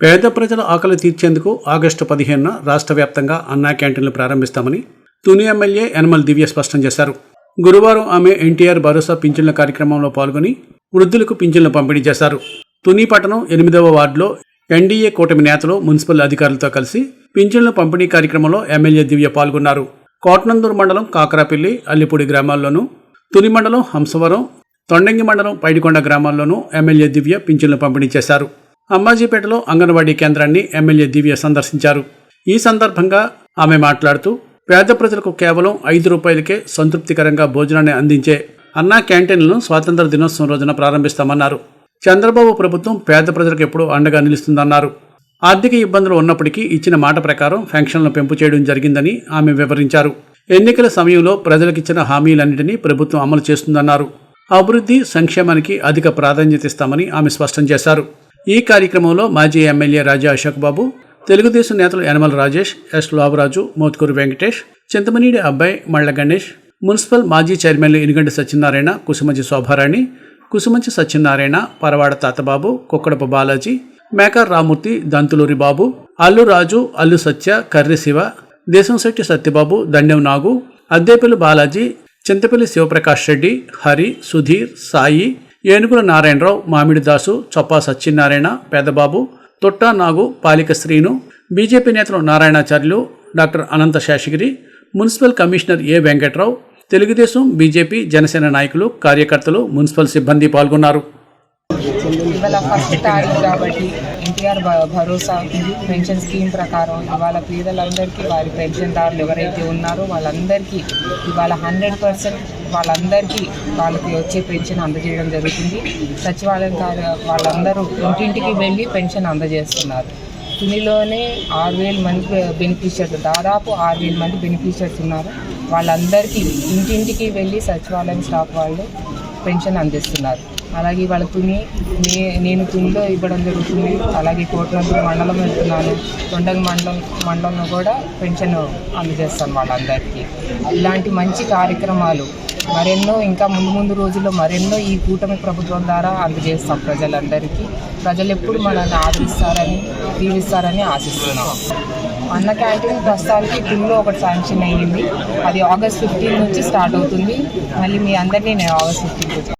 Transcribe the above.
పేద ప్రజల ఆకలి తీర్చేందుకు ఆగస్టు పదిహేనున రాష్ట్ర వ్యాప్తంగా అన్నా క్యాంటీన్లు ప్రారంభిస్తామని తుని ఎమ్మెల్యే యనమల దివ్య స్పష్టం చేశారు. గురువారం ఆమె ఎన్టీఆర్ భరోసా పింఛన్ల కార్యక్రమంలో పాల్గొని వృద్ధులకు పింఛన్లు పంపిణీ చేశారు. తుని పట్టణం ఎనిమిదవ వార్డులో ఎన్డీఏ కూటమి నేతలు మున్సిపల్ అధికారులతో కలిసి పింఛన్ల పంపిణీ కార్యక్రమంలో ఎమ్మెల్యే దివ్య పాల్గొన్నారు. కోటనందూరు మండలం కాకరాపిల్లి అల్లిపూడి గ్రామాల్లోనూ తుని మండలం హంసవరం తొండంగి మండలం పైడికొండ గ్రామాల్లోనూ ఎమ్మెల్యే దివ్య పింఛన్లు పంపిణీ చేశారు. అంబాజీపేటలో అంగన్వాడీ కేంద్రాన్ని ఎమ్మెల్యే దివ్య సందర్శించారు. ఈ సందర్భంగా ఆమె మాట్లాడుతూ పేద ప్రజలకు కేవలం ఐదు రూపాయలకే సంతృప్తికరంగా భోజనాన్ని అందించే అన్నా క్యాంటీన్లను స్వాతంత్ర దినోత్సవం రోజున ప్రారంభిస్తామన్నారు. చంద్రబాబు ప్రభుత్వం పేద ప్రజలకు ఎప్పుడూ అండగా నిలుస్తుందన్నారు. ఆర్థిక ఇబ్బందులు ఉన్నప్పటికీ ఇచ్చిన మాట ప్రకారం పెన్షన్లను పెంపు చేయడం జరిగిందని ఆమె వివరించారు. ఎన్నికల సమయంలో ప్రజలకిచ్చిన హామీలన్నింటినీ ప్రభుత్వం అమలు చేస్తుందన్నారు. అభివృద్ధి సంక్షేమానికి అధిక ప్రాధాన్యత ఇస్తామని ఆమె స్పష్టం చేశారు. ఈ కార్యక్రమంలో మాజీ ఎమ్మెల్యే రాజా అశోక్ బాబు తెలుగుదేశం నేతలు యనమల రాజేష్ ఎస్ లోబరాజు మోత్కూరు వెంకటేష్ చింతమనేడి అబ్బాయి మళ్ళ గణేష్ మున్సిపల్ మాజీ చైర్మన్లు ఇనుగంటి సత్యనారాయణ కుసుమంచి శోభారాణి కుసుమంచి సత్యనారాయణ పరవాడ తాతబాబు కుక్కడప బాలాజీ మేకర్ రామూర్తి దంతులూరి బాబు అల్లు రాజు అల్లు సత్య కర్రి శివ దేశంశెట్టి సత్యబాబు దండెం నాగు అద్దేపల్లి బాలాజీ చింతపల్లి శివప్రకాష్ రెడ్డి హరి సుధీర్ సాయి ఏనుగుల నారాయణరావు మామిడి దాసు చొప్పా సత్యనారాయణ పెదబాబు తొట్టా నాగు పాలిక శ్రీను బీజేపీ నేతలు Narayanacharyulu doctor Anantha Seshagiri municipal commissioner A Venkatrao Telugu Desam BJP Janasena నాయకులు కార్యకర్తలు మున్సిపల్ సిబ్బంది పాల్గొన్నారు. ఇవాళ ఫస్ట్ తారీఖు కాబట్టి ఎన్టీఆర్ భరోసా పెన్షన్ స్కీమ్ ప్రకారం ఇవాళ పేదలందరికీ వారి పెన్షన్దారులు ఎవరైతే ఉన్నారో వాళ్ళందరికీ ఇవాళ హండ్రెడ్ పర్సెంట్ వాళ్ళందరికీ వాళ్ళకి వచ్చే పెన్షన్ అందజేయడం జరుగుతుంది. సచివాలయం కాదు వాళ్ళందరూ ఇంటింటికి వెళ్ళి పెన్షన్ అందజేస్తున్నారు. తునిలోనే ఆరు వేల మంది బెనిఫిషియర్స్ దాదాపు ఆరు వేల మంది బెనిఫిషియర్స్ ఉన్నారు. వాళ్ళందరికీ ఇంటింటికి వెళ్ళి సచివాలయం స్టాఫ్ వాళ్ళు పెన్షన్ అందిస్తున్నారు. అలాగే వాళ్ళ తుని నే నేను తునిలో ఇవ్వడం జరుగుతుంది. అలాగే కోటనందూరు మండలం వెళ్తున్నాను. తొండగ మండలం మండలంలో కూడా పెన్షన్ అందజేస్తాను వాళ్ళందరికీ. ఇలాంటి మంచి కార్యక్రమాలు మరెన్నో ఇంకా ముందు ముందు రోజుల్లో మరెన్నో ఈ కూటమి ప్రభుత్వం ద్వారా అందజేస్తాం ప్రజలందరికీ. ప్రజలు ఎప్పుడు మనల్ని ఆదరిస్తారని దీవిస్తారని ఆశిస్తున్నాం. అన్న క్యాంటీన్ ప్రస్తుతానికి తుల్లో ఒకటి శాంక్షన్ అయ్యింది. అది ఆగస్ట్ ఫిఫ్టీన్ నుంచి స్టార్ట్ అవుతుంది. మళ్ళీ మీ అందరినీ నేను ఆగస్ట్ ఫిఫ్టీన్